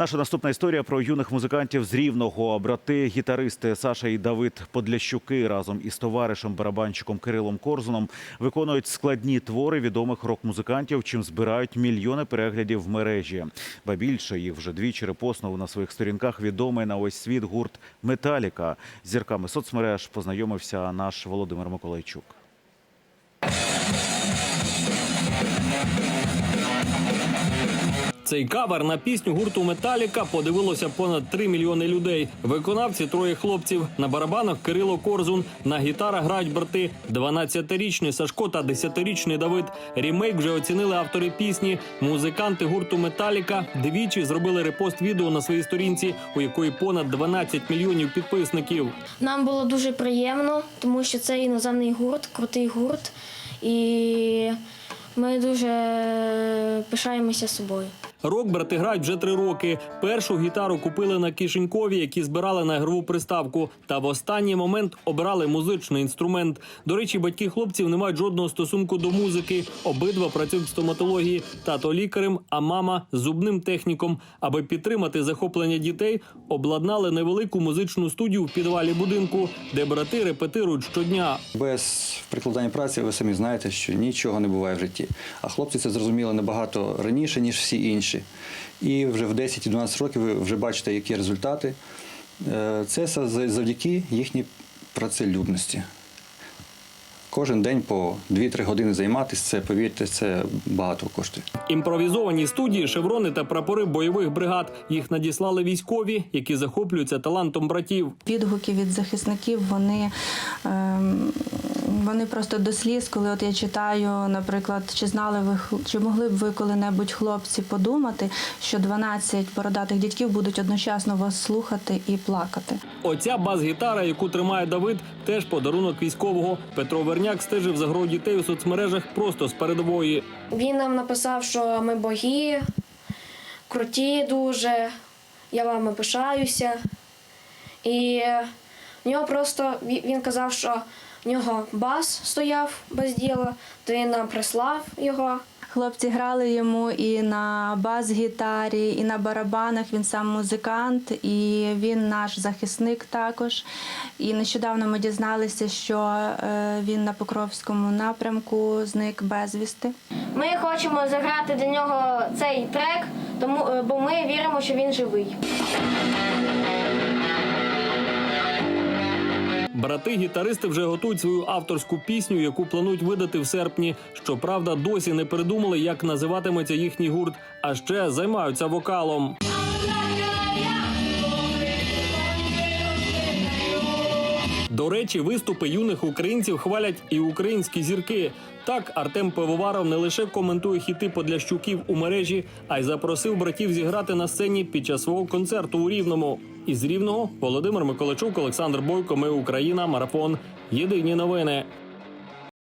Наша наступна історія про юних музикантів з рівного. Брати гітаристи Саша і Давид Подлящуки разом із товаришем барабанщиком Кирилом Корзуном виконують складні твори відомих рок-музикантів, чим збирають мільйони переглядів в мережі. Ба більше їх вже двічі репостнув на своїх сторінках відомий на ось світ гурт Металіка. Зірками соцмереж познайомився наш Володимир Миколайчук. Цей кавер на пісню гурту Металіка подивилося понад 3 мільйони людей. Виконавці троє хлопців. На барабанах Кирило Корзун, на гітарах грають брати 12-річний Сашко та 10-річний Давид. Рімейк вже оцінили автори пісні. Музиканти гурту Металіка двічі зробили репост відео на своїй сторінці, у якої понад 12 мільйонів підписників. Нам було дуже приємно, тому що це іноземний гурт, крутий гурт, і ми дуже пишаємося собою. Рок брати грають вже три роки. Першу гітару купили на кишенькові, які збирали на ігрову приставку. Та в останній момент обрали музичний інструмент. До речі, батьки хлопців не мають жодного стосунку до музики. Обидва працюють в стоматології. Тато лікарем, а мама зубним техніком. Аби підтримати захоплення дітей, обладнали невелику музичну студію в підвалі будинку, де брати репетирують щодня. Без прикладання праці ви самі знаєте, що нічого не буває в житті. А хлопці це зрозуміли набагато раніше, ніж всі інші. І вже в 10-12 років ви вже бачите, які результати. Е, Це завдяки їхній працелюбності. Кожен день по 2-3 години займатися, це, повірте, це багато коштує. Імпровізовані студії, шеврони та прапори бойових бригад. Їх надіслали військові, які захоплюються талантом братів. Відгуки від захисників вони, ем, вони просто до сліз, коли от я читаю, наприклад, чи знали ви чи могли б ви коли-небудь хлопці подумати, що 12 бородатих дітьків будуть одночасно вас слухати і плакати. Оця бас-гітара, яку тримає Давид, теж подарунок військового. Петро Верняк стежив за грою дітей у соцмережах просто з передової. Він нам написав, що ми боги, круті дуже, я вами пишаюся. І в нього просто він казав, що в нього бас стояв без діла, то він нам прислав його. Хлопці грали йому і на бас-гітарі, і на барабанах. Він сам музикант, і він наш захисник також. І нещодавно ми дізналися, що е, він на Покровському напрямку зник безвісти. Ми хочемо заграти для нього цей трек, тому е, бо ми віримо, що він живий. Брати-гітаристи вже готують свою авторську пісню, яку планують видати в серпні. Щоправда, досі не придумали, як називатиметься їхній гурт, а ще займаються вокалом. До речі, виступи юних українців хвалять і українські зірки. Так, Артем Пивоваров не лише коментує хіти подлящуків у мережі, а й запросив братів зіграти на сцені під час свого концерту у Рівному. Із Рівного Володимир Миколачук, Олександр Бойко. Ми Україна. Марафон. Єдині новини.